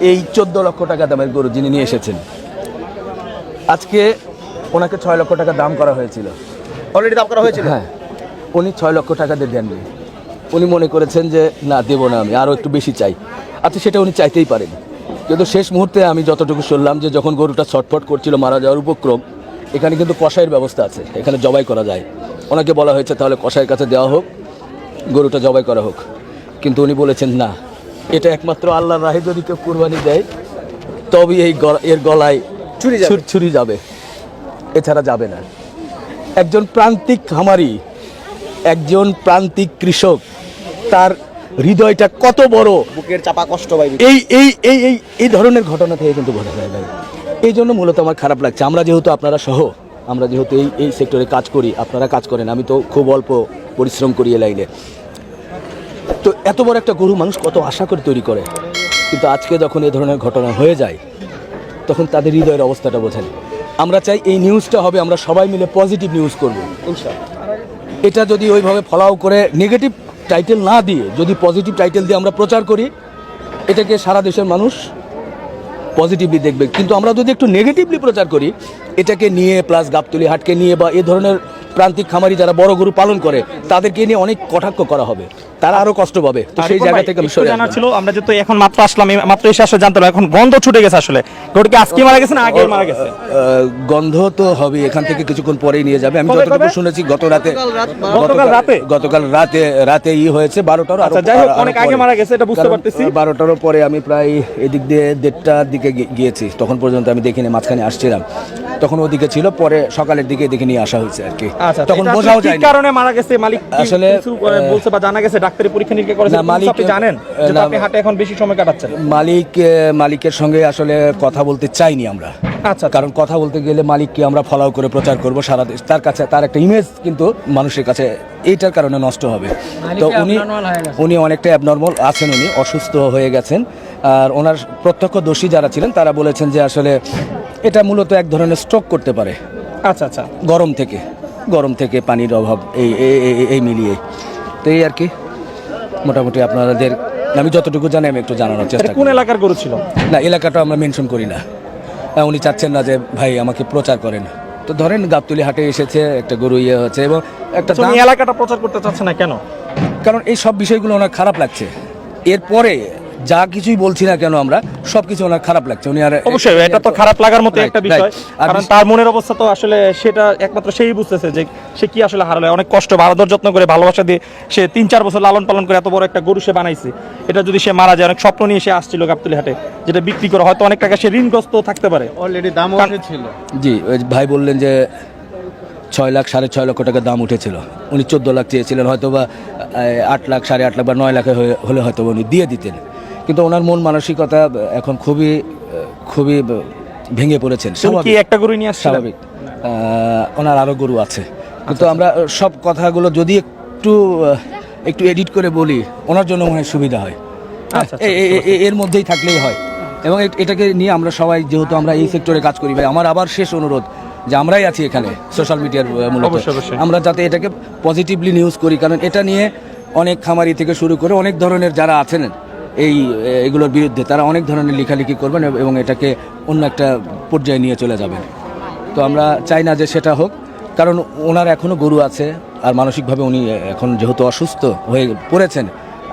এই চোদ্দ লক্ষ টাকা দামের গরু যিনি নিয়ে এসেছেন। আজকে ওনাকে ছয় লক্ষ টাকা দাম করা হয়েছিল। অলরেডি দাম করা হয়েছিল? হ্যাঁ। উনি ছয় লক্ষ টাকা দিয়ে দেননি। উনি মনে করেছেন যে না দেবো না আমি আরও একটু বেশি চাই। আচ্ছা সেটা উনি চাইতেই পারেন। কিন্তু শেষ মুহূর্তে আমি যতটুকু শুনলাম যে যখন গরুটা ছটফট করছিল মারা যাওয়ার উপক্রম এখানে কিন্তু কষাইয়ের ব্যবস্থা আছে। এখানে জবাই করা যায়। ওনাকে বলা হয়েছে তাহলে কষাইয়ের কাছে দেওয়া হোক গরুটা জবাই করা হোক। কিন্তু উনি বলেছেন না এটা একমাত্র আল্লাহর রাহে যদি কেউ কুরবানি দেয় তবেই এই এর গলায় ছুরি। ছুর- ছুরি যাবে। এছাড়া যাবে না। একজন প্রান্তিক খামারি একজন প্রান্তিক কৃষক তার হৃদয়টা কত বড়। বুকের চাপা কষ্ট এই এই এই এই এই ধরনের ঘটনা থেকে কিন্তু বোঝা যায় ভাই। এই জন্য মূলত আমার খারাপ লাগছে। আমরা যেহেতু আপনারা সহ আমরা যেহেতু এই এই সেক্টরে কাজ করি আপনারা কাজ করেন আমি তো খুব অল্প পরিশ্রম করি এই লাইনে। তো এত বড় একটা গরু মানুষ কত আশা করে তৈরি করে? কিন্তু আজকে যখন এ ধরনের ঘটনা হয়ে যায় তখন তাদের হৃদয়ের অবস্থাটা বোঝেন। আমরা চাই এই নিউজটা হবে আমরা সবাই মিলে পজিটিভ নিউজ করব। এটা যদি ওইভাবে ফলাও করে নেগেটিভ টাইটেল না দিয়ে যদি পজিটিভ টাইটেল দিয়ে আমরা প্রচার করি এটাকে সারা দেশের মানুষ পজিটিভলি দেখবে। কিন্তু আমরা যদি একটু নেগেটিভলি প্রচার করি এটাকে নিয়ে প্লাস গাবতলি হাটকে নিয়ে বা এ ধরনের প্রান্তিক খামারি যারা বড় গরু পালন করে তাদেরকে নিয়ে অনেক কটাক্ষ করা হবে। তারা আরও কষ্ট পাবে। তো সেই জায়গা থেকে আমি সরে জানার ছিল আমরা যেহেতু এখন মাত্র আসলাম এই মাত্র এসে আসলে জানতে পারলাম এখন গন্ধ ছুটে গেছে আসলে। গরুকে আজকে মারা গেছে না আগে মারা গেছে? গন্ধ তো হবে এখান থেকে কিছুক্ষণ পরেই নিয়ে যাবে। আমি যতটুকু শুনেছি গত রাতে গতকাল রাতে? গতকাল রাতে? রাতে ই হয়েছে বারোটার আচ্ছা, যাই হোক, অনেক আগে মারা গেছে, এটা বুঝতে পারতেছি। বারোটারও পরে আমি প্রায় এদিক দিয়ে দেড়টার দিকে গিয়েছি। তখন পর্যন্ত আমি দেখিনি মাঝখানে আসছিলাম। তখন ওদিকে ছিল পরে সকালের দিকে দেখে নিয়ে আসা হয়েছে আর কি। আচ্ছা তখন বোঝাও কি যায় কারণে মারা গেছে? মালিক আসলে, বলছে বা জানা গেছে? ডাক্তারি পরীক্ষা নিরীক্ষা করেছে না, এরকম কিছু মালিক- আপনি জানেন যে আপনি হাটে এখন বেশি সময় কাটাচ্ছেন। মালিক মালিকের সঙ্গে আসলে কথা বলতে চাইনি আমরা। আচ্ছা কারণ কথা বলতে গেলে মালিককে আমরা ফলো করে প্রচার করব সারা দেশ। তার কাছে তার একটা ইমেজ কিন্তু মানুষের কাছে এইটার কারণে নষ্ট হবে। তো উনি উনি অনেকটা অ্যাবনর্মাল আছেন উনি অসুস্থ হয়ে গেছেন। আর ওনার প্রত্যক্ষ দোষী যারা ছিলেন তারা বলেছেন যে আসলে এটা মূলত এক ধরনের স্ট্রোক করতে পারে। আচ্ছা আচ্ছা। গরম থেকে গরম থেকে পানির অভাব এই এই- এই- এই মিলিয়ে। তো এই আর কি। মোটামুটি আপনাদের আমি যতটুকু জানি আমি একটু জানানোর চেষ্টা কোন এলাকার গরু ছিল? না এলাকাটা আমরা মেনশন করি না। উনি চাচ্ছেন না যে ভাই আমাকে প্রচার করেন। তো ধরেন গাবতলি হাটে এসেছে একটা গরু ইয়ে হচ্ছে এবং একটা আচ্ছা, এলাকাটা প্রচার করতে চাচ্ছে না কেন? কারণ এই সব বিষয়গুলো ওনার খারাপ লাগছে। এরপরে যা কিছুই বলছি না কেন আমরা সব কিছু ওনার খারাপ লাগছে। উনি আর অবশ্যই এটা তো খারাপ লাগার মতো একটা বিষয়। কারণ তার মনের অবস্থা তো আসলে সেটা একমাত্র সেই বুঝতেছে যে সে কি আসলে হারালে। অনেক কষ্ট ভালো যত্ন করে ভালোবাসা দিয়ে সে তিন চার বছর লালন পালন করে এত বড় একটা গরু সে বানাইছে। এটা যদি সে মারা যায় অনেক স্বপ্ন নিয়ে সে আসছিল গাবতলি হাটে যেটা বিক্রি করে হয়তো অনেক টাকা সে ঋণগ্রস্ত থাকতে পারে। অলরেডি দাম উঠেছিল। জি ওই ভাই বললেন যে ছয় লাখ সাড়ে ছয় লক্ষ টাকা দাম উঠেছিল। উনি চোদ্দ লাখ চেয়েছিলেন হয়তো বা আহ, আট লাখ সাড়ে আট লাখ বা নয় লাখে হলে হয়তো উনি দিয়ে দিতেন। কিন্তু ওনার মন মানসিকতা এখন খুবই খুবই ভেঙে পড়েছেন কি একটা গরু নিয়ে স্বাভাবিক। ওনার আরও গরু আছে। কিন্তু আমরা সব কথাগুলো যদি একটু একটু এডিট করে বলি ওনার জন্য মনে হয় সুবিধা হয়। আচ্ছা, এ- এ- এর মধ্যেই থাকলেই হয়। এবং এটাকে নিয়ে আমরা সবাই যেহেতু আমরা এই সেক্টরে কাজ করি ভাই আমার আবার শেষ অনুরোধ যে আমরাই আছি এখানে সোশ্যাল মিডিয়ার মূলত। আমরা যাতে এটাকে পজিটিভলি নিউজ করি কারণ এটা নিয়ে অনেক খামারি থেকে শুরু করে অনেক ধরনের যারা আছেন এই এগুলোর বিরুদ্ধে তারা অনেক ধরনের লেখালেখি করবেন এবং এটাকে অন্য একটা পর্যায়ে নিয়ে চলে যাবেন। তো আমরা চাই না যে সেটা হোক কারণ ওনার এখনও গরু আছে আর মানসিকভাবে উনি এখন যেহেতু অসুস্থ হয়ে পড়েছেন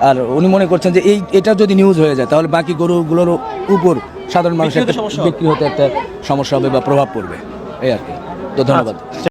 আর উনি মনে করছেন যে এই এটা যদি নিউজ হয়ে যায় তাহলে বাকি গরুগুলোর উপর সাধারণ মানুষের বিক্রি হতে একটা সমস্যা হবে বা প্রভাব পড়বে। এই আর কি। তো ধন্যবাদ।